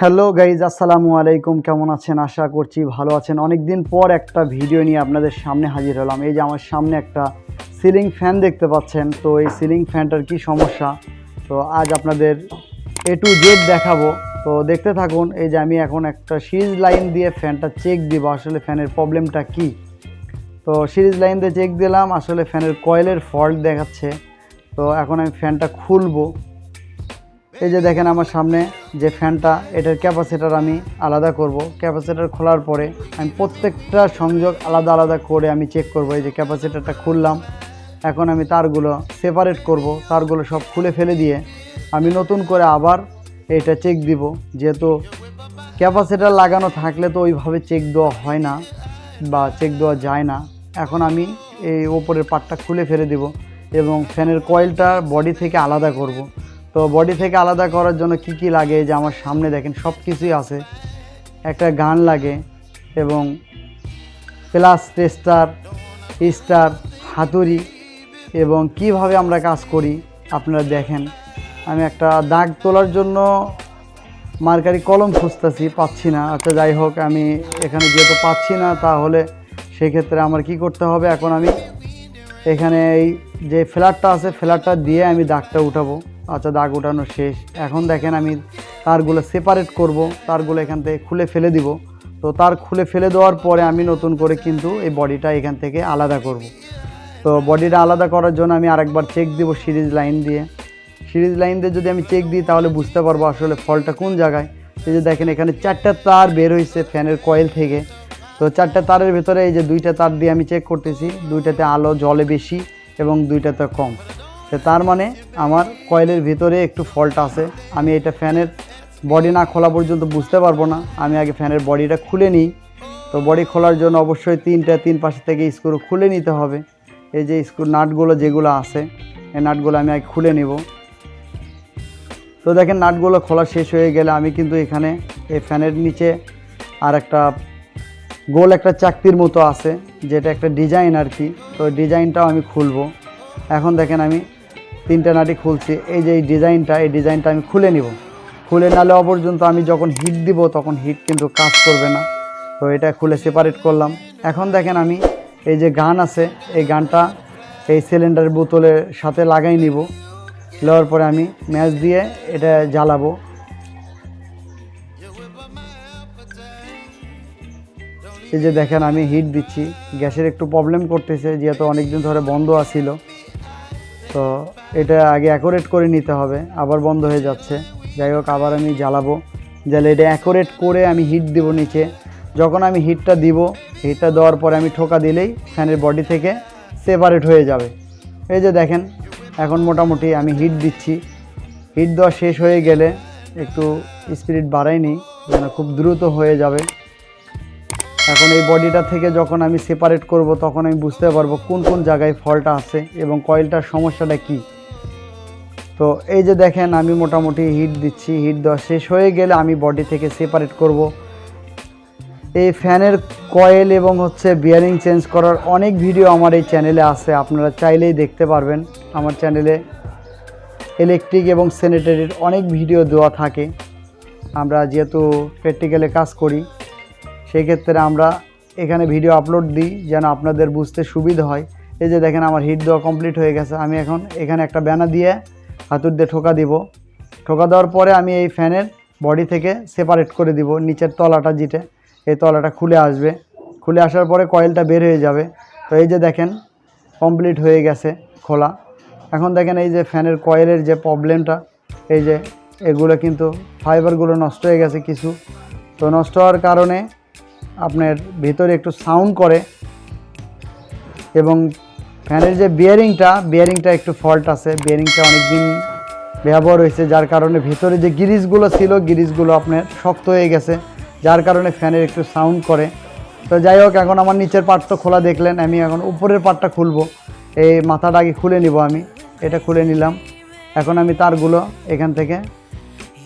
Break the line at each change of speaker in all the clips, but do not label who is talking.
Hello guys আসসালামু আলাইকুম কেমন আছেন? আশা করছি ভালো আছেন। অনেক দিন পর একটা ভিডিও নিয়ে আপনাদের সামনে হাজির হলাম। এই যে আমার সামনে একটা সিলিং ফ্যান দেখতে পাচ্ছেন। তো এই সিলিং ফ্যানটার কি সমস্যা? তো আজ আপনাদের এ টু জেড দেখাবো। তো দেখতে থাকুন, এই যে আমি এখন একটা সিরিজ লাইন দিয়ে ফ্যানটা চেক দিব, আসলে ফ্যানের প্রবলেমটা কি। তো সিরিজ লাইন দিয়ে চেক দিলাম, আসলে ফ্যানের কয়েলের ফল্ট দেখাচ্ছে। তো এখন আমি ফ্যানটা খুলবো। এই যে দেখেন আমার সামনে যে ফ্যানটা, এটার ক্যাপাসিটার আমি আলাদা করব। ক্যাপাসিটার খোলার পরে আমি প্রত্যেকটা সংযোগ আলাদা আলাদা করে আমি চেক করব। এই যে ক্যাপাসিটারটা খুললাম, এখন আমি তারগুলো সেপারেট করব। তারগুলো সব খুলে ফেলে দিয়ে আমি নতুন করে আবার এটা চেক দিব, যেহেতু ক্যাপাসিটার লাগানো থাকলে তো ওইভাবে চেক দেওয়া হয় না বা চেক দেওয়া যায় না। এখন আমি এই ওপরের পার্টটা খুলে ফেলে দিব এবং ফ্যানের কয়েলটা বডি থেকে আলাদা করব। তো বডি থেকে আলাদা করার জন্য কি কি লাগে? যে আমার সামনে দেখেন সব কিছুই আছে। একটা গান লাগে এবং প্লাস টেস্টার স্টার হাতুড়ি এবং কীভাবে আমরা কাজ করি আপনারা দেখেন। আমি একটা দাগ তোলার জন্য মার্কারি কলম খুঁজতেছি, পাচ্ছি না। আচ্ছা যাই হোক, আমি এখানে যেহেতু পাচ্ছি না, তাহলে সেক্ষেত্রে আমার কি করতে হবে? এখন আমি এখানে এই যে ফ্ল্যাটটা আছে, ফ্ল্যাটটা দিয়ে আমি দাগটা উঠাবো। আচ্ছা দাগ উঠানো শেষ। এখন দেখেন, আমি তারগুলো সেপারেট করব। তারগুলো এখান থেকে খুলে ফেলে দিব। তো তার খুলে ফেলে দেওয়ার পরে আমি নতুন করে কিন্তু এই বডিটা এখান থেকে আলাদা করব। তো বডিটা আলাদা করার জন্য আমি আরেকবার চেক দিব সিরিজ লাইন দিয়ে। সিরিজ লাইন দিয়ে যদি আমি চেক দিই, তাহলে বুঝতে পারব আসলে ফলটা কোন জায়গায়। এই যে দেখেন, এখানে চারটা তার বের হয়েছে ফ্যানের কয়েল থেকে। তো চারটা তারের ভেতরে এই যে দুইটা তার দিয়ে আমি চেক করতেছি, দুইটাতে আলো, জলে বেশি এবং দুইটাতে কম। তো তার মানে আমার কয়েলের ভিতরে একটু ফল্ট আছে। আমি এটা ফ্যানের বডি না খোলা পর্যন্ত বুঝতে পারব না। আমি আগে ফ্যানের বডিটা খুলে নিই। তো বডি খোলার জন্য অবশ্যই তিনটা, তিন পাশে থেকে স্ক্রু খুলে নিতে হবে। এই যে স্ক্রু নাটগুলো যেগুলো আছে, এই নাটগুলো আমি আগে খুলে নিব। তো দেখেন নাটগুলো খোলা শেষ হয়ে গেলে আমি কিন্তু এখানে এই ফ্যানের নিচে আর একটা গোল একটা চাকতির মতো আছে, যেটা একটা ডিজাইন আর কি। তো ডিজাইনটাও আমি খুলবো। এখন দেখেন আমি তিনটা নাটি খুলছি। এই যে এই ডিজাইনটা এই ডিজাইনটা আমি খুলে নিব। খুলে নালে পর্যন্ত আমি যখন হিট দিব, তখন হিট কিন্তু কাজ করবে না। তো এটা খুলে সেপারেট করলাম। এখন দেখেন আমি এই যে গান আছে, এই গানটা এই সিলিন্ডারের বোতলের সাথে লাগাই নিব। নেওয়ার পরে আমি ম্যাচ দিয়ে এটা জ্বালাবো। এই যে দেখেন, আমি হিট দিচ্ছি। গ্যাসের একটু প্রবলেম করতেছে, যেহেতু অনেক দিন ধরে বন্ধ আছিল। তো এটা আগে অ্যাকোরেট করে নিতে হবে, আবার বন্ধ হয়ে যাচ্ছে। যাই হোক, আবার আমি জ্বালাবো। জ্বালে এটা অ্যাকোরেট করে আমি হিট দিব নিচে। যখন আমি হিটটা দিব হিটটা দেওয়ার পরে আমি ঠোকা দিলেই ফ্যানের বডি থেকে সেপারেট হয়ে যাবে। এই যে দেখেন এখন মোটামুটি আমি হিট দিচ্ছি। হিট দেওয়া শেষ হয়ে গেলে একটু স্পিরিট বাড়াই নিই যেন খুব দ্রুত হয়ে যাবে। এখন এই বডিটা থেকে যখন আমি সেপারেট করব, তখন আমি বুঝতে পারব কোন কোন জায়গায় ফলটা আছে এবং কয়েলটার সমস্যাটা কি। তো এই যে দেখেন, আমি মোটামুটি হিট দিচ্ছি হিট দেওয়া শেষ হয়ে গেলে আমি বডি থেকে সেপারেট করব। এই ফ্যানের কয়েল এবং হচ্ছে বিয়ারিং চেঞ্জ করার অনেক ভিডিও আমার এই চ্যানেলে আছে, আপনারা চাইলেই দেখতে পারবেন। আমার চ্যানেলে ইলেকট্রিক এবং স্যানিটারির অনেক ভিডিও দেওয়া থাকে। আমরা যেহেতু প্র্যাকটিক্যালে কাজ করি সেই ক্ষেত্রে আমরা এখানে ভিডিও আপলোড দিই যেন আপনাদের বুঝতে সুবিধা হয়। এই যে দেখেন আমার হিট দেওয়া কমপ্লিট হয়ে গেছে। আমি এখন এখানে একটা ব্যানা দিয়ে হাতুর দিয়ে ঠোকা দিব। ঠোকা দেওয়ার পরে আমি এই ফ্যানের বডি থেকে সেপারেট করে দিব, নিচের তলাটা যেটা। এই তলাটা খুলে আসবে। খুলে আসার পরে কয়েলটা বের হয়ে যাবে। তো এই যে দেখেন কমপ্লিট হয়ে গেছে খোলা। এখন দেখেন এই যে ফ্যানের কয়েলের যে প্রবলেমটা এই যে এগুলো কিন্তু ফাইবারগুলো নষ্ট হয়ে গেছে কিছু। তো নষ্ট হওয়ার কারণে আপনার ভিতরে একটু সাউন্ড করে এবং ফ্যানের যে বিয়ারিংটা বিয়ারিংটা একটু ফল্ট আছে। বিয়ারিংটা অনেক দিন ব্যবহার হয়েছে, যার কারণে ভিতরে যে গিরিজগুলো ছিল গিরিজগুলো আপনার শক্ত হয়ে গেছে। যার কারণে ফ্যানের একটু সাউন্ড করে। তো যাই হোক, এখন আমার নিচের পার্ট তো খোলা দেখলেন, আমি এখন উপরের পার্টটা খুলবো। এই মাথাটা আগে খুলে নিব আমি, এটা খুলে নিলাম। এখন আমি তারগুলো এখান থেকে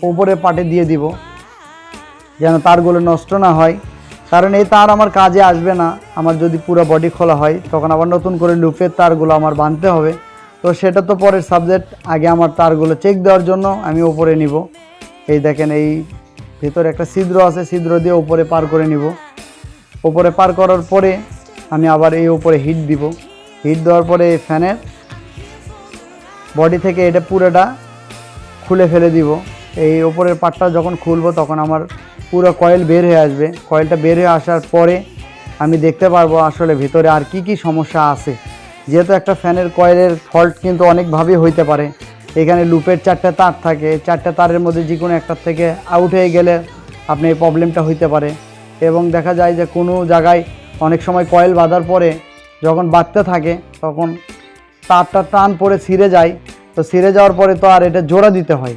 উপরের পার্টে দিয়ে দিব, যেন তারগুলো নষ্ট না হয়। কারণ এই তার আমার কাজে আসবে না, আমার যদি পুরো বডি খোলা হয়, তখন আবার নতুন করে লুপের তারগুলো আমার বাঁধতে হবে। তো সেটা তো পরের সাবজেক্ট আগে আমার তারগুলো চেক দেওয়ার জন্য আমি ওপরে নিব। এই দেখেন, এই ভিতরে একটা ছিদ্র আছে, ছিদ্র দিয়ে উপরে পার করে নিব। উপরে পার করার পরে আমি আবার এই উপরে হিট দিব। হিট দেওয়ার পরে এই ফ্যানের বডি থেকে এটা পুরোটা খুলে ফেলে দিব। এই ওপরের পাটটা যখন খুলবো তখন আমার পুরো কয়েল বের হয়ে আসবে। কয়েলটা বের হয়ে আসার পরে আমি দেখতে পারব আসলে ভিতরে আর কি কি সমস্যা আছে। যেহেতু একটা ফ্যানের কয়েলের ফল্ট কিন্তু অনেকভাবেই হইতে পারে। এখানে লুপের চারটে তার থাকে। চারটে তারের মধ্যে যে কোনো একটার থেকে আউট হয়ে গেলে আপনি এই প্রবলেমটা হইতে পারে। এবং দেখা যায় যে কোনো জায়গায় অনেক সময় কয়েল বাঁধার পরে যখন বাঁধতে থাকে, তখন তারটা টান পরে ছিঁড়ে যায়। তো ছিঁড়ে যাওয়ার পরে তো আর এটা জোড়া দিতে হয়।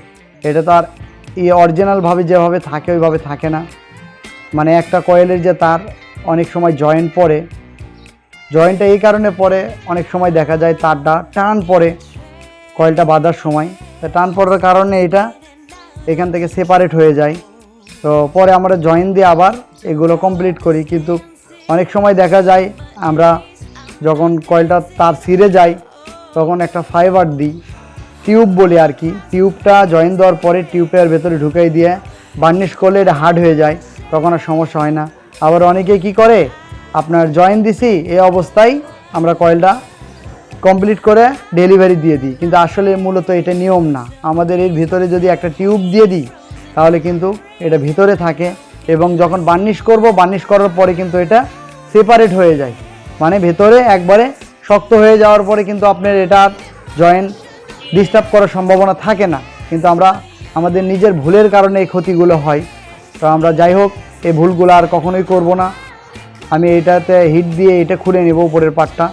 এটা তো আর ইয়ে অরিজিনালভাবে যেভাবে থাকে, ওইভাবে থাকে না। মানে একটা কয়েলের যে তার অনেক সময় জয়েন্ট পড়ে। জয়েন্টটা এই কারণে পরে অনেক সময় দেখা যায় তারটা টান পড়ে। কয়েলটা বাঁধার সময়। তা টান পড়ার কারণে এটা এখান থেকে সেপারেট হয়ে যায়। তো পরে আমরা জয়েন দিয়ে আবার এগুলো কমপ্লিট করি। কিন্তু অনেক সময় দেখা যায় আমরা যখন কয়েলটা তার ছিঁড়ে যায়, তখন একটা ফাইবার দিই। টিউব বলি আর কি। টিউবটা জয়েন দেওয়ার পরে টিউবের ভেতরে ঢুকাই দিয়ে বার্নিশ করলে এটা হার্ড হয়ে যায়। তখন আর সমস্যা হয় না। আবার অনেকে কি করে? আপনার জয়েন দিছি, এই অবস্থায় আমরা কয়েলটা কমপ্লিট করে ডেলিভারি দিয়ে দিই। কিন্তু আসলে মূলত এটা নিয়ম না। আমাদের এর ভিতরে যদি একটা টিউব দিয়ে দিই, তাহলে কিন্তু এটা ভিতরে থাকে এবং যখন বার্নিশ করব বার্নিশ করার পরে কিন্তু এটা সেপারেট হয়ে যায়। মানে ভেতরে একবারে শক্ত হয়ে যাওয়ার পরে কিন্তু আপনার এটা জয়েন ডিস্টার্ব করার সম্ভাবনা থাকে না। কিন্তু আমরা আমাদের নিজের ভুলের কারণে এই ক্ষতিগুলো হয়। তো আমরা যাই হোক, এই ভুলগুলো আর কখনোই করব না। আমি এটাতে হিট দিয়ে এটা খুলে নেব উপরের পাটটা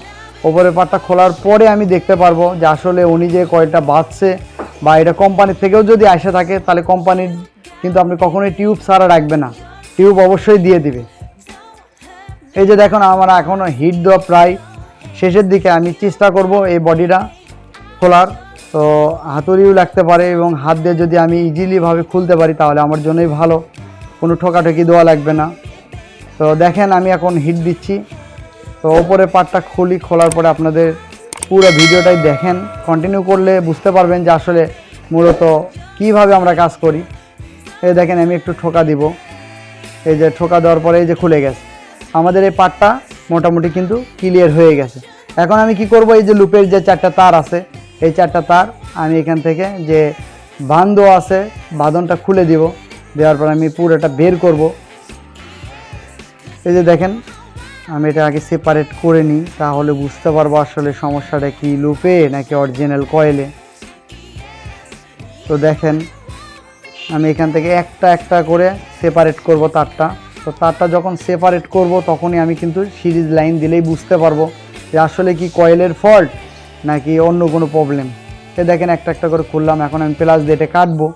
উপরের পাটটা খোলার পরে আমি দেখতে পারব যে আসলে উনি যে কয়টা বাঁধছে বা এটা কোম্পানির থেকেও যদি আসে থাকে, তাহলে কোম্পানির কিন্তু আপনি কখনোই টিউব সারা রাখবে না। টিউব অবশ্যই দিয়ে দিবে। এই যে দেখুন, আমার এখনও হিট দেওয়া প্রায় শেষের দিকে আমি চেষ্টা করব এই বডিটা খোলার। তো হাতুড়িও লাগতে পারে এবং হাত দিয়ে যদি আমি ইজিলিভাবে খুলতে পারি, তাহলে আমার জন্যই ভালো। কোনো ঠোকাঠকি দেওয়া লাগবে না। তো দেখেন, আমি এখন হিট দিচ্ছি। তো ওপরে পাটটা খুলি, খোলার পরে আপনাদের পুরো ভিডিওটাই দেখেন। কন্টিনিউ করলে বুঝতে পারবেন যে আসলে মূলত কীভাবে আমরা কাজ করি। এই দেখেন, আমি একটু ঠোকা দিব। এই যে ঠোকা দেওয়ার পরে এই যে খুলে গেছে। আমাদের এই পাটটা মোটামুটি কিন্তু ক্লিয়ার হয়ে গেছে। এখন আমি কি করব? এই যে লুপের যে চারটা তার আছে, এই চারটা তার আমি এখান থেকে যে বান্ধ আছে, বাঁধনটা খুলে দিব। দেওয়ার পর আমি পুরোটা বের করব। এই যে দেখেন আমি এটা আগে সেপারেট করে নিই, তাহলে বুঝতে পারব আসলে সমস্যাটা কি লুপে নাকি অরিজিনাল কয়েলে তো দেখেন, আমি এখান থেকে একটা একটা করে সেপারেট করব তারটা। তো তারটা যখন সেপারেট করব, তখনই আমি কিন্তু সিরিজ লাইন দিলেই বুঝতে পারব যে আসলে কি কয়েলের ফল্ট নাকি অন্য কোনো প্রবলেম সে দেখেন, একটা একটা করে খুললাম, এখন আমি প্লাস দিয়ে কাটবো।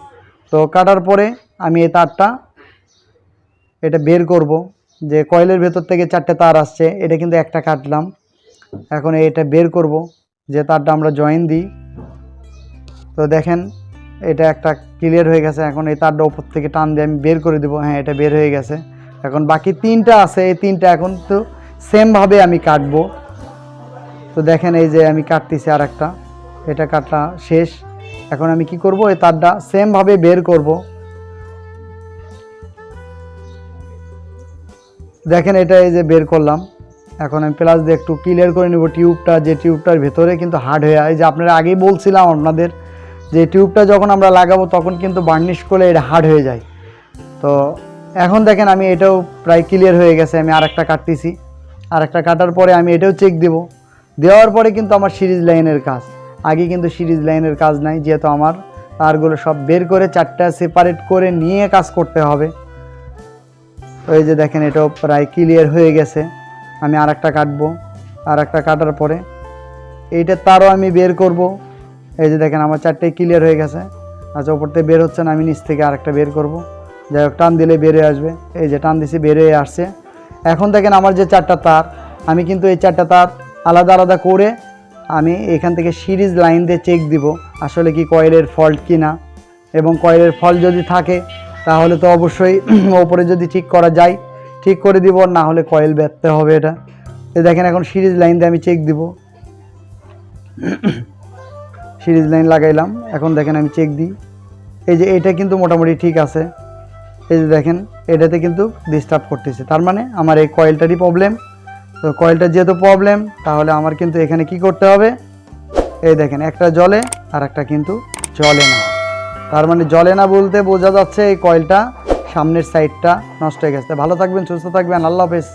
তো কাটার পরে আমি এই তারটা এটা বের করব। যে কয়েলের ভেতর থেকে চারটে তার আসছে, এটা কিন্তু একটা কাটলাম। এখন এটা বের করব, যে তারটা আমরা জয়েন দিই। তো দেখেন, এটা একটা ক্লিয়ার হয়ে গেছে। এখন এই তারটা ওপর থেকে টান দিয়ে আমি বের করে দেবো। হ্যাঁ এটা বের হয়ে গেছে। এখন বাকি তিনটা আছে, এই তিনটা এখন তো সেমভাবে আমি কাটবো। তো দেখেন, এই যে আমি কাটতেছি আর একটা এটা কাটা শেষ। এখন আমি কি করব? এই তারটা সেমভাবে বের করব। দেখেন এটা এই যে বের করলাম। এখন আমি প্লাস দিয়ে একটু ক্লিয়ার করে নেব টিউবটা যে টিউবটার ভেতরে কিন্তু হার্ড হয়ে এই যে আপনারা আগেই বলছিলাম আপনাদের যে টিউবটা যখন আমরা লাগাবো তখন কিন্তু বার্নিশ করলে এটা হার্ড হয়ে যায়। তো এখন দেখেন আমি এটাও প্রায় ক্লিয়ার হয়ে গেছে, আমি আরেকটা কাটতেছি। আরেকটা কাটার পরে আমি এটাও চেক দেব। দেওয়ার পরে কিন্তু আমার সিরিজ লাইনের কাজ। আগে কিন্তু সিরিজ লাইনের কাজ নাই, যেহেতু আমার তারগুলো সব বের করে চারটা সেপারেট করে নিয়ে কাজ করতে হবে। এই যে দেখেন, এটাও প্রায় ক্লিয়ার হয়ে গেছে। আমি আর একটা কাটবো আর একটা কাটার পরে। এইটা তারও আমি বের করব। এই যে দেখেন, আমার চারটেই ক্লিয়ার হয়ে গেছে। আচ্ছা ওপর থেকে বের হচ্ছে না, আমি নিচ থেকে আরেকটা বের করব। যাই হোক, টান দিলে বের হয়ে আসবে। এই যে টান দিছি বের হয়ে আসছে। এখন দেখেন, আমার যে চারটা তার, আমি কিন্তু এই চারটা তার আলাদা আলাদা করে আমি এখান থেকে সিরিজ লাইন দিয়ে চেক দিব, আসলে কি কয়েলের ফল্ট কি না এবং কয়েলের ফল্ট যদি থাকে তাহলে তো অবশ্যই ওপরে যদি ঠিক করা যায়, ঠিক করে দিব, না হলে কয়েল ব্যর্থ হবে এটা। এই দেখেন এখন সিরিজ লাইন দিয়ে আমি চেক দিব। সিরিজ লাইন লাগাইলাম, এখন দেখেন আমি চেক দিই। এই যে এটা কিন্তু মোটামুটি ঠিক আছে। এই যে দেখেন, এটাতে কিন্তু ডিস্টার্ব করতেছে। তার মানে আমার এই কয়েলটারই প্রবলেম তো কয়েলটার যেহেতু প্রবলেম তাহলে আমার কিন্তু এখানে কি করতে হবে? এই দেখেন, একটা জলে আর একটা কিন্তু জলে না। তার মানে জলে না বলতে বোঝা যাচ্ছে এই কয়েলটা সামনের সাইডটা নষ্ট হয়ে গেছে। ভালো থাকবেন, সুস্থ থাকবেন, আল্লাহ হাফেজ।